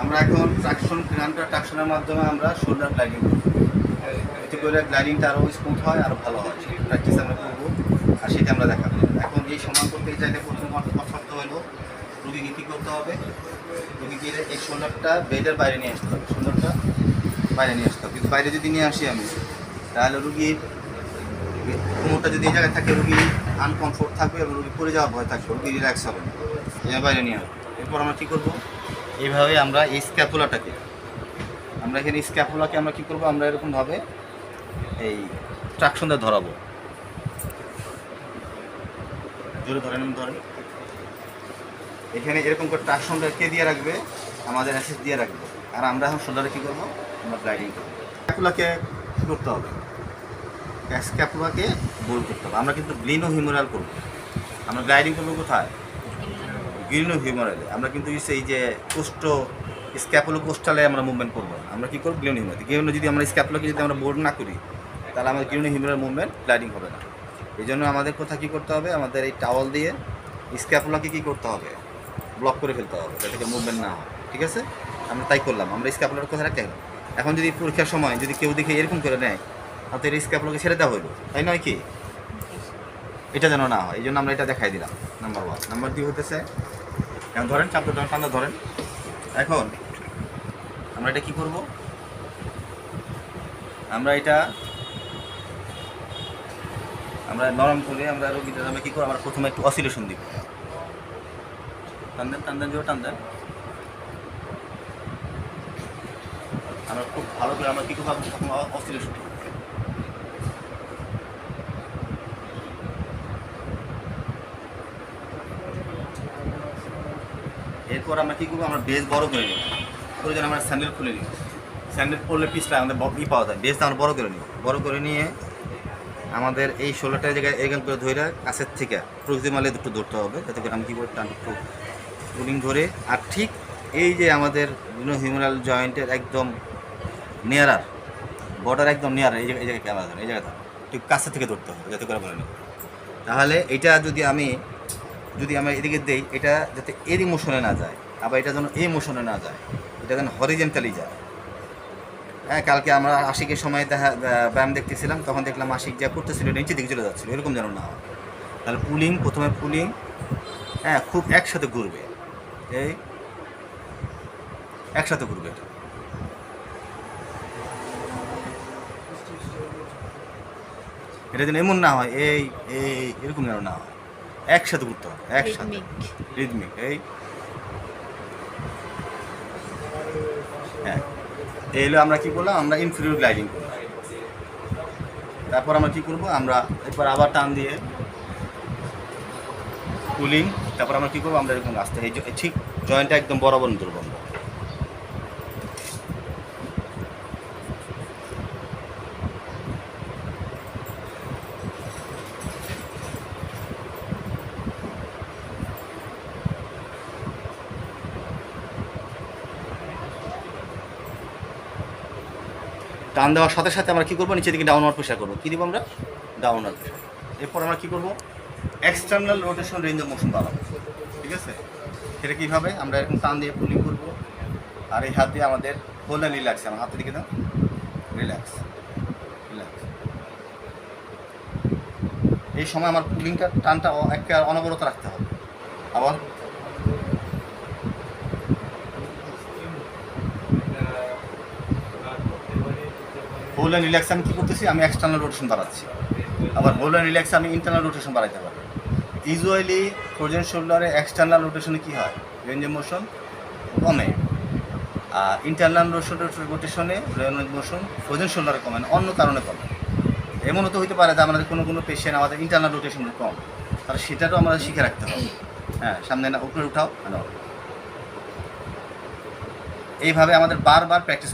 আমরা এখন ট্রাকশন গ্রান্টার ট্রাকশনের মাধ্যমে আমরা শোল্ডার গ্লাইডিং করব। এতে করে গ্লাইডিংটা আরও স্মুথ হয় আরও ভালো হয়। সেটা প্র্যাকটিস আমরা করব আর সেটা আমরা দেখাবো। এখন এই সমান করতে চাইলে প্রথম শর্ত হলো রুগীকে কী করতে হবে। রুগীকে এই শোল্ডারটা বেডের বাইরে নিয়ে আসতে হবে। শোল্ডারটা বাইরে নিয়ে আসতে হবে। কিন্তু বাইরে যদি নিয়ে আসি আমি, তাহলে রুগীর কোমরটা যদি এই জায়গায় থাকে, রুগী আনকমফোর্ট থাকবে এবং রুগী পড়ে যাওয়ার ভয় থাকবে। রুগী রিল্যাক্স হবে বাইরে নিয়ে আসব। এরপর আমরা কী করব? এইভাবে আমরা এই স্ক্যাপুলাটাকে আমরা এখানে স্ক্যাপুলাকে আমরা কী করব? আমরা এরকমভাবে এই ট্রাকশন দিয়ে ধরাবো। জোরে ধরেন ধরেন। এখানে এরকম করে ট্রাকশনটা কে দিয়ে রাখবে? আমাদের অ্যাসেস দিয়ে রাখবে। আর আমরা এখন শোল্ডারে কী করব? আমরা গ্লাইডিং করব। স্ক্যাপুলাকে করতে হবে? স্ক্যাপুলাকে বোল করতে হবে। আমরা কিন্তু গ্লিনো হিমোরাল করব। আমরা গ্লাইডিং করব কোথায়? গ্রিনো হিউমারালে আমরা কিন্তু এই যে কোষ্ঠ স্ক্যাপোলো কোস্টালে আমরা মুভমেন্ট করব। আমরা কী করব? গ্রিনো হিউমারাল গ্রিনো যদি আমরা স্ক্যাপোলোকে যদি আমরা বোর্ড না করি, তাহলে আমাদের গ্রিনো হিউমারাল মুভমেন্ট গ্লাইডিং হবে না। এই জন্য আমাদের কোথায় কী করতে হবে? আমাদের এই টাওয়াল দিয়ে স্ক্যাপোলাকে কী করতে হবে? ব্লক করে ফেলতে হবে, যাতে মুভমেন্ট না হয়। ঠিক আছে? আমরা তাই করলাম। আমরা স্ক্যাপোলার কোথায় রাখতে হবে। এখন যদি পরীক্ষার সময় যদি কেউ দেখে এরকম করে নেয় হাতে এই স্ক্যাপোলাকে ছেড়ে দেওয়া হইল। তাই নয় কি? এটা যেন না হয়। এই জন্য আমরা এটা দেখাই দিলাম। নাম্বার ওয়ান নাম্বার দুই হতেছে এখন ধরেন চাপ ধরেন ঠান্ডা ধরেন। এখন আমরা এটা কি করব? আমরা এটা, আমরা নরম করে আমরা রোগীটা আমরা কী করব? আমরা প্রথমে একটু অসিলেশন দিব। টান দেন টান দেন টান দেন। আমরা খুব ভালো করে আমরা কী করব? অসিলেশন এরপর আমরা কী করব? আমরা বেস বড় করে নিই প্রয়োজন আমরা স্যান্ডেল খুলে নিই। স্যান্ডেল পরলে পিসটা আমাদের ই পাওয়া যায়। বেসটা আমরা বড় করে নিই বড় করে নিয়ে আমাদের এই ষোলোটা জায়গায় এরকম করে ধরে কাছের থেকে প্রক্সিমালে দুটো ধরতে হবে। যাতে করে আমি কী করে টান একটু পুলিং ধরে। আর ঠিক এই যে আমাদের হিউমারাল জয়েন্টের একদম নিয়ারার বর্ডার একদম নিয়ার এই জায়গায় এই জায়গায় ক্যামেরা এই জায়গাটা। ঠিক কাছে থেকে ধরতে হবে, যাতে করে বলে তাহলে এটা যদি আমি যদি আমরা এদিকে দেই, এটা যাতে এর ইমোশনে না যায়, আবার এটা যেন এই মোশনে না যায়, এটা যেন হরিজেন্টালি যায়। হ্যাঁ কালকে আমরা আশিকের সময় দেখা ব্যায়াম দেখতেছিলাম, তখন দেখলাম আশিক যা করতেছিল নিচে দিকে চলে যাচ্ছিল, এরকম যেন না হয়। তাহলে পুলিং প্রথমে পুলিং হ্যাঁ খুব একসাথে ঘুরবে। এই, একসাথে ঘুরবে এটা। এটা যেন এমন না হয়, এই এই, এরকম যেন না হয়। একসাথে ঘুরতে হবে একসাথে। রিদমিক এই। হ্যাঁ। এই হলো আমরা কি করলাম? আমরা ইনফিরিয়র গ্লাইডিং করলাম। তারপর আমরা কি করব? আমরা এরপর আবার টান দিয়ে কুলিং তারপর আমরা কি করব? আমরা এরকম আসতে এই ঠিক জয়েন্টটা একদম বরাবর ধরবো আমরা। টান দেওয়ার সাথে সাথে আমরা কী করব? নিচের দিকে ডাউনওয়ার্ড প্রেশার করব। কী দিব আমরা? ডাউনওয়ার্ড প্রেশার এরপর আমরা কী করব? External rotation range of motion বাড়াবো। ঠিক আছে? সেটা কীভাবে? আমরা এরকম টান দিয়ে পুলিং করব। আর এই হাত দিয়ে আমাদের হোল অ্যান্ড রিল্যাক্স আমার হাতের দিকে দাও রিল্যাক্স রিল্যাক্স এই সময় আমার পুলিংটা টানটা একটা অনবরত রাখতে হবে। আবার হোল অ্যান্ড রিল্যাক্স, আমি কী করতেছি? আমি এক্সটার্নাল রোটেশন বাড়াচ্ছি। আবার হোল অ্যান্ড রিল্যাক্স, আমি ইন্টারনাল রোটেশন বাড়াইতে পারব ইউজুয়ালি ফ্রোজেন শোল্ডারে এক্সটার্নাল রোটেশনে কী হয়? রেঞ্জ অফ মোশন কমে। আর ইন্টারনাল রোটেশনে রেঞ্জ অফ মোশন ফ্রোজেন শোল্ডারে কমে না, অন্য কারণে কমে। এমনও তো হতে পারে যে আমাদের কোনো কোনো পেশেন্ট আমাদের ইন্টারনাল রোটেশন কম। তাহলে সেটারও আমাদের শিখে রাখতে হবে। হ্যাঁ সামনে না, উপরে উঠাও না এইভাবে আমাদের বারবার প্র্যাকটিস